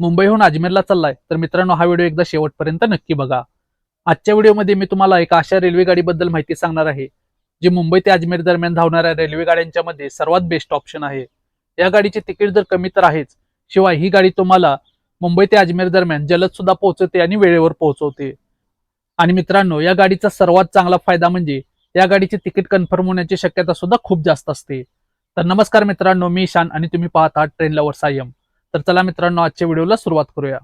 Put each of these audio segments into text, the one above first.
मुंबईहून अजमेरला चाललाय. तर मित्रांनो हा व्हिडिओ एकदा शेवटपर्यंत नक्की बघा. आजच्या व्हिडिओमध्ये मी तुम्हाला एका अशा रेल्वे गाडीबद्दल माहिती सांगणार आहे जी मुंबई ते अजमेर दरम्यान धावणाऱ्या रेल्वे गाड्यांच्या मध्ये सर्वात बेस्ट ऑप्शन आहे. या गाडीचे तिकीट जर कमी तर आहेच शिवाय ही गाडी तुम्हाला मुंबई ते अजमेर दरम्यान जलद सुद्धा पोहोचवते आणि वेळेवर पोहोचवते. आणि मित्रांनो या गाडीचा सर्वात चांगला फायदा म्हणजे या गाडीचे तिकीट कन्फर्म होण्याची शक्यता सुद्धा खूप जास्त असते. तर नमस्कार मित्रांनो मी ईशान आणि तुम्ही पाहत आहात ट्रेन लवर सायम तर चला मित्रांनो आजच्या व्हिडिओला सुरुवात करूया.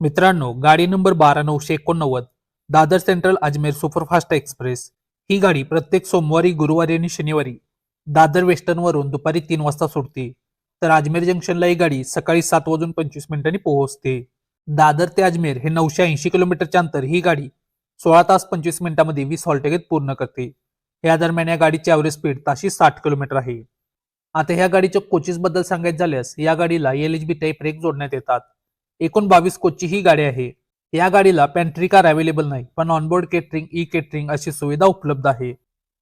मित्रांनो गाडी नंबर बारा नऊशे एकोणनव्वद Dadar central Ajmer superfast express. ही गाडी प्रत्येक सोमवारी गुरुवारी आणि शनिवारी दादर वेस्टर्न वरून दुपारी तीन वाजता सुटते. तर अजमेर जंक्शनला ही गाडी सकाळी सात वाजून पंचवीस मिनिटांनी पोहोचते. दादर ते अजमेर हे नऊशे ऐंशी किलोमीटरच्या अंतर ही गाडी सोळा तास पंचवीस मिनिटांमध्ये वीस हॉल्टेगेत पूर्ण करते. या दरम्यान या गाडीची ॲव्हरेज स्पीड ताशी साठ किलोमीटर आहे. आता ह्या गाडीच्या कोचेस बद्दल सांगायचं झाल्यास या गाडीला L H B type brake जोडण्यात येतात. एकूण बावीस कोचची ही गाडी आहे. या गाडीला पॅन्ट्री कार अवेलेबल नाही पण ऑनबोर्ड केटरिंग ई केटरिंग अशी सुविधा उपलब्ध आहे.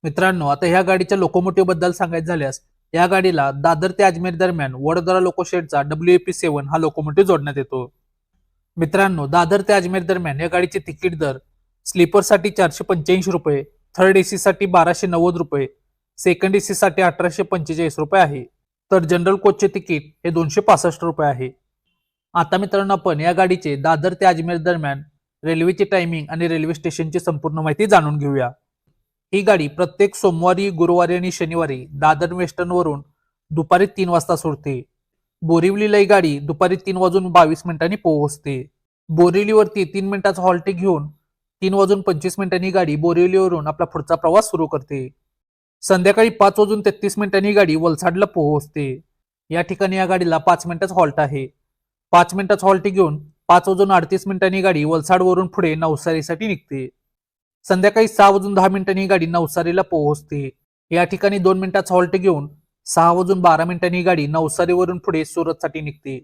मित्रांनो आता ह्या गाडीच्या लोकोमोटिव्हबद्दल सांगायचं झाल्यास या गाडीला दादर ते अजमेर दरम्यान वडोदरा लोकोशेडचा डब्ल्यू पी सेवन हा लोकोमोटिव्ह जोडण्यात येतो. मित्रांनो दादर ते अजमेर दरम्यान या गाडीचे तिकीट दर स्लीपरसाठी चारशे पंच्याऐंशी रुपये थर्ड एसी साठी बाराशे नव्वद रुपये सेकंड एसी साठी अठराशे पंचेचाळीस रुपये आहे. तर जनरल कोचचे तिकीट हे दोनशे पासष्ट रुपये आहे. आता मित्रांनो आपण या गाडीचे दादर ते अजमेर दरम्यान रेल्वेचे टायमिंग आणि रेल्वे स्टेशनची संपूर्ण माहिती जाणून घेऊया. ही गाडी प्रत्येक सोमवारी गुरुवारी आणि शनिवारी दादर वेस्टर्न वरून दुपारी तीन वाजता सोडते. बोरिवलीला ही गाडी दुपारी तीन वाजून बावीस मिनिटांनी पोहोचते. बोरिवलीवरती तीन मिनिटाचा हॉल्टे घेऊन तीन वाजून पंचवीस मिनिटांनी गाडी बोरिवलीवरून आपला पुढचा प्रवास सुरू करते. संध्याकाळी पाच वाजून तेहतीस मिनिटांनी गाडी वलसाडला पोहोचते. या ठिकाणी या गाडीला पाच मिनिटाच हॉल्ट आहे. पाच मिनिटाच हॉल्ट घेऊन पाच वाजून अडतीस मिनिटांनी गाडी वलसाडवरून पुढे नवसारीसाठी निघते. संध्याकाळी सहा वाजून दहा मिनिटांनी गाडी नवसारीला पोहोचते. या ठिकाणी दोन मिनिटाचा हॉल्ट घेऊन सहा वाजून बारा मिनिटांनी गाडी नवसारीवरून पुढे सुरतसाठी निघते.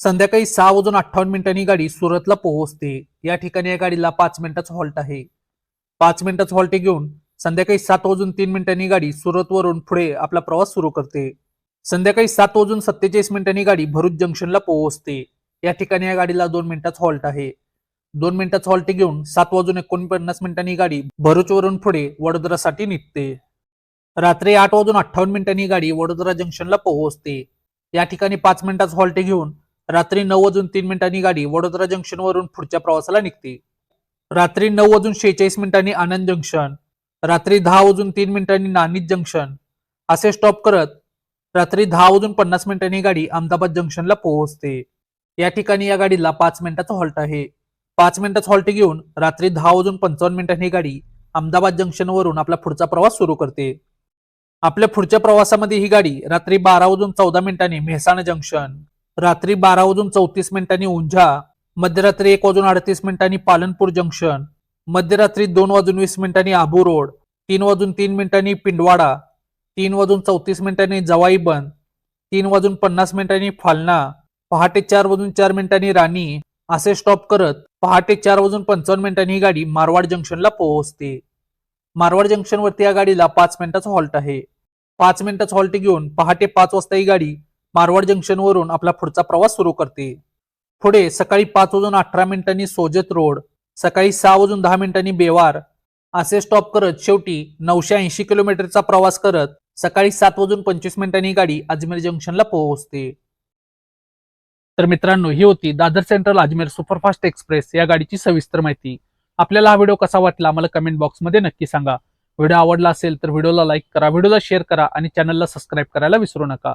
संध्याकाळी सहा वाजून अठ्ठावन्न मिनिटांनी गाडी सुरतला पोहोचते. या ठिकाणी या गाडीला पाच मिनिटाचा हॉल्ट आहे. पाच मिनिटाचा हॉल्ट घेऊन संध्याकाळी सात वाजून तीन मिनिटांनी गाडी सुरतवरून पुढे आपला प्रवास सुरू करते. संध्याकाळी सात वाजून सत्तेचाळीस मिनिटांनी गाडी भरूच जंक्शनला पोहोचते. या ठिकाणी या गाडीला दोन मिनिटाचा हॉल्ट आहे. दोन मिनिटाचा हॉल्ट घेऊन सात वाजून एकोणपन्नास मिनिटांनी गाडी भरूचवरून पुढे वडोदरासाठी निघते. रात्री आठ वाजून अठ्ठावन्न मिनिटांनी गाडी वडोदरा जंक्शनला पोहोचते. या ठिकाणी पाच मिनिटाचा हॉल्ट घेऊन रात्री नऊ वाजून तीन मिनिटांनी गाडी वडोदरा जंक्शनवरून पुढच्या प्रवासाला निघते. रात्री नऊ वाजून शेहेचाळीस मिनिटांनी आनंद जंक्शन रात्री दहा वाजून तीन मिनिटांनी नानिद जंक्शन असे स्टॉप करत रात्री दहा वाजून पन्नास मिनिटांनी गाडी अहमदाबाद जंक्शनला पोहोचते. या ठिकाणी या गाडीला पाच मिनिटाचा हॉल्ट आहे. पाच मिनिटाचा हॉल्ट घेऊन रात्री दहा वाजून पंचावन्न मिनिटांनी गाडी अहमदाबाद जंक्शनवरून आपला पुढचा प्रवास सुरू करते. आपल्या पुढच्या प्रवासामध्ये ही गाडी रात्री बारा वाजून चौदा मिनिटांनी मेहसाणा जंक्शन रात्री बारा वाजून चौतीस मिनिटांनी उंझा मध्यरात्री एक वाजून अडतीस मिनिटांनी पालनपूर जंक्शन मध्यरात्री दोन वाजून वीस मिनिटांनी आबू रोड तीन वाजून तीन मिनिटांनी पिंडवाडा तीन वाजून चौतीस मिनिटांनी जवाई बंद तीन वाजून पन्नास मिनिटांनी फालना पहाटे चार वाजून चार मिनिटांनी राणी असे स्टॉप करत पहाटे चार वाजून पंचावन्न मिनिटांनी ही गाडी मारवाड जंक्शनला पोहोचते. मारवाड जंक्शनवरती या गाडीला पाच मिनिटाचा हॉल्ट आहे. पाच मिनिटाचा हॉल्ट घेऊन पहाटे पाच वाजता ही गाडी मारवाड जंक्शनवरून आपला पुढचा प्रवास सुरू करते. पुढे सकाळी पाच वाजून अठरा मिनिटांनी सोजत रोड सकाळी सहा वाजून दहा मिनिटांनी बेवार. असे स्टॉप करत शेवटी नऊशे ऐंशी किलोमीटरचा प्रवास करत सकाळी सात वाजून पंचवीस मिनिटांनी गाडी अजमेर जंक्शनला पोहोचते. तर मित्रांनो ही होती Dadar central Ajmer superfast express या गाडीची सविस्तर माहिती. आपल्याला हा व्हिडिओ कसा वाटला आम्हाला कमेंट बॉक्समध्ये नक्की सांगा. व्हिडिओ आवडला असेल तर व्हिडिओला लाईक करा व्हिडिओला शेअर करा आणि चॅनलला सबस्क्राईब करायला विसरू नका.